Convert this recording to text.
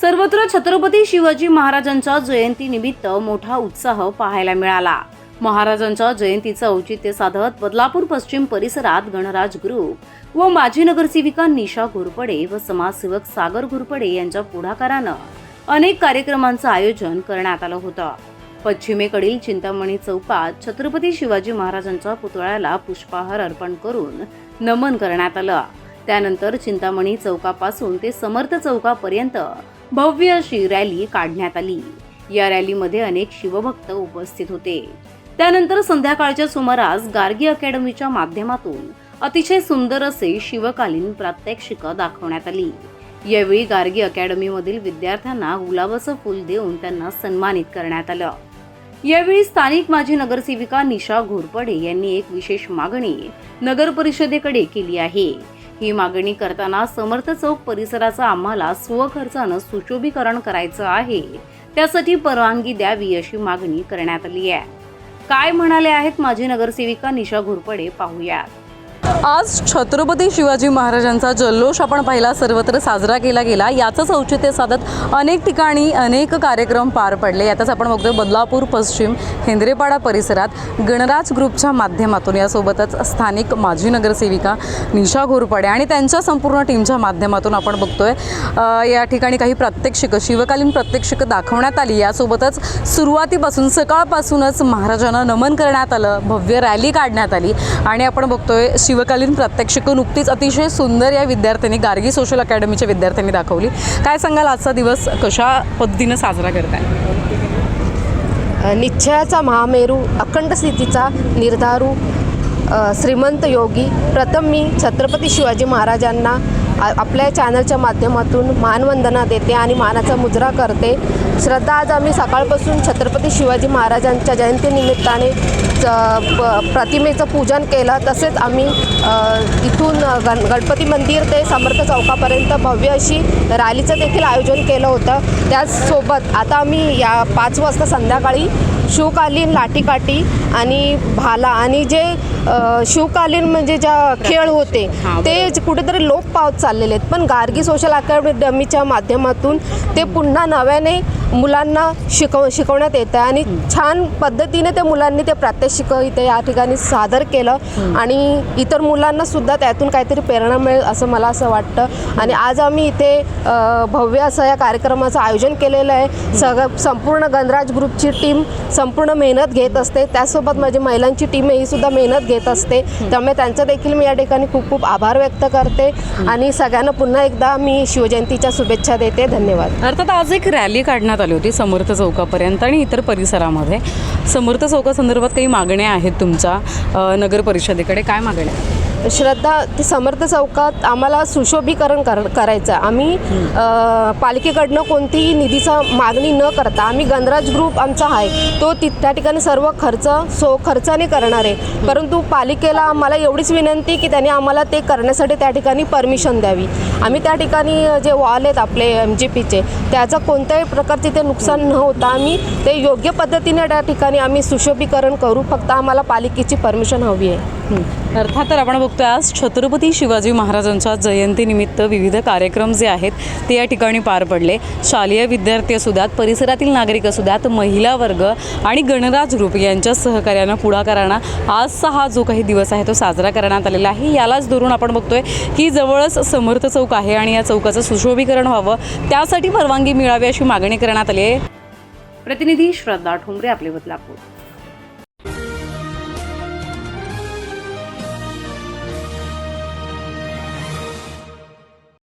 सर्वत्र छत्रपती शिवाजी महाराजांच्या जयंतीनिमित्त मोठा उत्साह पाहायला मिळाला. महाराजांच्या जयंतीचं औचित्य साधत बदलापूर पश्चिम परिसरात गणराज ग्रुप व माजी नगरसेविका निशा घोरपडे व समाजसेवक सागर घोरपडे यांच्या पुढाकारानं अनेक कार्यक्रमांचं आयोजन करण्यात आलं होतं. पश्चिमेकडील चिंतामणी चौकात छत्रपती शिवाजी महाराजांच्या पुतळ्याला पुष्पहार अर्पण करून नमन करण्यात आलं. त्यानंतर चिंतामणी चौकापासून ते समर्थ चौकापर्यंत भव्य अशी रॅली काढण्यात आली. या रॅलीमध्ये अनेक शिवभक्त उपस्थित होते. त्यानंतर संध्याकाळच्या सुमारास गार्गी अकॅडमीच्या माध्यमातून अतिशय सुंदर असे शिवकालीन प्रात्यक्षिक दाखवण्यात आली. यावेळी गार्गी अकॅडमीमधील विद्यार्थ्यांना गुलाबाचं फूल देऊन त्यांना सन्मानित करण्यात आलं. यावेळी स्थानिक माजी नगरसेविका निशा घोरपडे यांनी एक विशेष मागणी नगर परिषदेकडे केली आहे. ही मागणी करताना समर्थ चौक परिसराचं आम्हाला स्वखर्चानं सुशोभीकरण करायचं आहे. त्यासाठी परवानगी द्यावी अशी मागणी करण्यात आली आहे. काय म्हणाले आहेत माजी नगरसेविका निशा घोरपडे पाहूयात. आज छत्रपती शिवाजी महाराजांचा जल्लोष आपण पहिला सर्वत्र साजरा केला गेला. याचंच औचित्य साधत अनेक ठिकाणी अनेक कार्यक्रम पार पडले. यातच आपण बघतोय बदलापूर पश्चिम हेंद्रेपाडा परिसरात गणराज ग्रुपच्या माध्यमातून यासोबतच स्थानिक माजी नगरसेविका निशा घोरपडे आणि त्यांच्या संपूर्ण टीमच्या माध्यमातून आपण बघतोय या ठिकाणी काही प्रात्यक्षिकं शिवकालीन प्रात्यक्षिकं दाखवण्यात आली. यासोबतच सुरुवातीपासून सकाळपासूनच महाराजांना नमन करण्यात आलं भव्य रॅली काढण्यात आली. आणि आपण बघतोय शिवकालीन प्रात्यक्षिकं नुकतीच अतिशय सुंदर या विद्यार्थ्यांनी गार्गी सोशल अकॅडमीच्या विद्यार्थ्यांनी दाखवली. काय सांगाल? आजचा दिवस कशा पद्धतीनं साजरा करताय? निश्चयाचा महामेरू अखंड स्थितीचा निर्धारू श्रीमंत योगी प्रथम मी छत्रपती शिवाजी महाराजांना आपल्या चॅनलच्या माध्यमातून मानवंदना देते आणि मानाचा मुजरा करते. श्रद्धा आज आम्ही सकाळपासून छत्रपती शिवाजी महाराजांच्या जयंतीनिमित्ताने च- प- प्रतिमेचं पूजन केलं. तसेच आम्ही इथून गण गणपती मंदिर ते समर्थ चौकापर्यंत भव्य अशी रॅलीचं देखील आयोजन केलं होतं. त्याचसोबत आता आम्ही या पाच वाजता संध्याकाळी शिवकालीन लाठीकाठी आणि भाला आणि जे शिवकालीन म्हणजे ज्या खेळ होते ते जे कुठेतरी लोप पावत चाललेले आहेत. पण गार्गी सोशल अकॅडमीच्या माध्यमातून ते पुन्हा नव्याने मुलांना शिकव शिकवण्यात येतं आणि छान पद्धतीने त्या मुलांनी ते प्रात्यक्षिक इथे या ठिकाणी सादर केलं. आणि इतर मुलांना सुद्धा त्यातून काहीतरी प्रेरणा मिळेल असं मला असं वाटतं. आणि आज आम्ही इथे भव्य असं या कार्यक्रमाचं आयोजन केलेलं आहे. सगळं संपूर्ण गणराज ग्रुपची टीम संपूर्ण मेहनत घेत असते. त्यासोबत माझी महिलांची टीम आहे ही सुद्धा मेहनत घेत असते. त्यामुळे त्यांचं देखील मी या ठिकाणी खूप खूप आभार व्यक्त करते. आणि सगळ्यांना पुन्हा एकदा मी शिवजयंतीच्या शुभेच्छा देते. धन्यवाद. अर्थात आज एक रॅली काढण्यात आली होती समर्थ चौकापर्यंत आणि इतर परिसरामध्ये समर्थ चौकासंदर्भात काही मागण्या आहेत तुमच्या नगर परिषदेकडे काय मागण्या आहेत? श्रद्धा ते समर्थ चौकात आम्हाला सुशोभीकरण कर करायचं आहे. आम्ही पालिकेकडनं कोणतीही निधीचा मागणी न करता आम्ही गणराज ग्रुप आमचा आहे. तो ति त्या ठिकाणी सर्व खर्च सो खर्चाने करणार आहे. परंतु पालिकेला आम्हाला एवढीच विनंती की त्यांनी आम्हाला ते करण्यासाठी त्या ठिकाणी परमिशन द्यावी. आम्ही त्या ठिकाणी जे वॉल आहेत आपले एम जी पीचे त्याचं कोणत्याही प्रकारचे ते नुकसान न होता आम्ही ते योग्य पद्धतीने त्या ठिकाणी आम्ही सुशोभीकरण करू. फक्त आम्हाला पालिकेची परमिशन हवी आहे. अर्थात तर आपण बघतोय आज छत्रपती शिवाजी महाराजांच्या जयंतीनिमित्त विविध कार्यक्रम जे आहेत ते या ठिकाणी पार पडले. शालेय विद्यार्थी असू द्यात परिसरातील नागरिक असू द्यात महिला वर्ग आणि गणराज ग्रुप यांच्या सहकार्यानं पुढाकारानं आजचा हा जो काही दिवस आहे तो साजरा करण्यात आलेला आहे. यालाच धरून आपण बघतोय की जवळच समर्थ चौक आहे आणि या चौकाचं सुशोभीकरण व्हावं त्यासाठी परवानगी मिळावी अशी मागणी करण्यात आली आहे. प्रतिनिधी श्रद्धा ठोंबरे आपले बदलापूर.